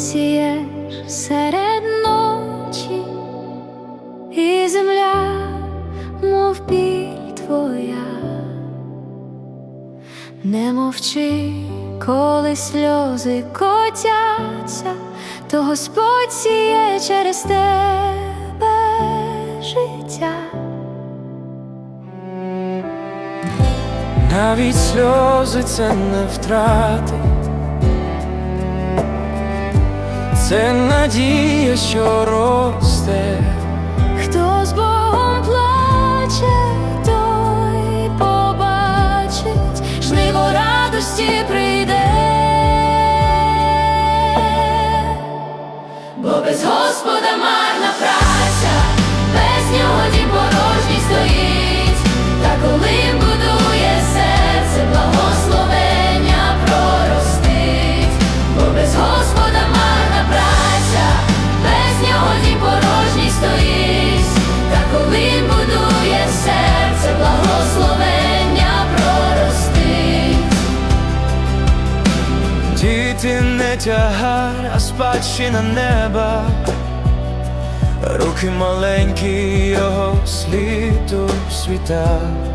сієш серед ночі, і земля, мов біль твоя, не мовчи, коли сльози котяться, то Господь сіє через тебе життя. Навіть сльози це не втрати. Це надія, що росте. Хто з Богом плаче, той побачить, жниво радості прийде, бо без Господа Діти не тягар, а спадщина неба, руки маленькі, його сліду у світах.